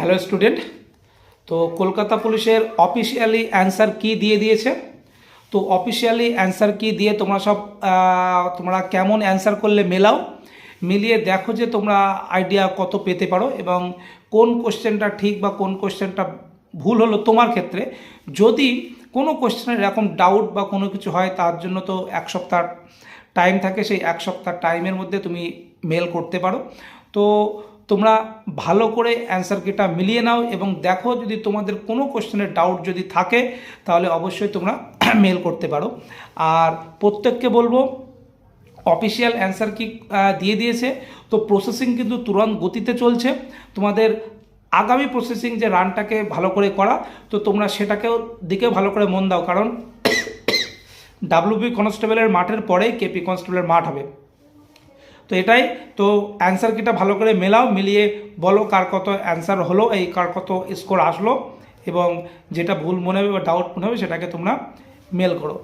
Hello student. তো কলকাতা পুলিশের officially answer কি দিয়ে দিয়েছে? তো অফিসিয়ালি অ্যান্সার কি দিয়ে তোমরা সব তোমরা কেমন অ্যান্সার করলে মেলাও? মিলিয়ে দেখো যে তোমরা আইডিয়া কত পেতে পারো এবং কোন কোশ্চেনটা ঠিক বা কোন কোশ্চেনটা ভুল হলো তোমার ক্ষেত্রে। যদি কোনো কোশ্চেনের এরকম ডাউট বা কোনো কিছু হয়, তার জন্য তো এক সপ্তাহ টাইম থাকে। সেই এক সপ্তাহ টাইমের মধ্যে তুমি মেল করতে পারো। তো তোমরা ভালো করে অ্যান্সার কিটা মিলিয়ে নাও এবং দেখো যদি তোমাদের কোনো কোশ্চেনের ডাউট যদি থাকে, তাহলে অবশ্যই তোমরা মেল করতে পারো। আর প্রত্যেককে বলব অফিসিয়াল অ্যান্সার কি দিয়ে দিয়েছে। তো প্রসেসিং কিন্তু তুরন্ত গতিতে চলছে। তোমাদের আগামী প্রসেসিং যে রানটাকে ভালো করে করা, তো তোমরা সেটাকেও দিকে ভালো করে মন দাও। কারণ ডাব্লিউবি কনস্টেবলের মাঠের পরেই কেপি কনস্টেবলের মাঠ হবে। তো এটাই, তো অ্যান্সার কিটা ভালো করে মেলাও, মিলিয়ে বলো কার কত অ্যান্সার হলো, এই কার কত স্কোর আসলো, এবং যেটা ভুল মনে হবে বা ডাউট মনে হবে সেটাকে তোমরা মেল করো।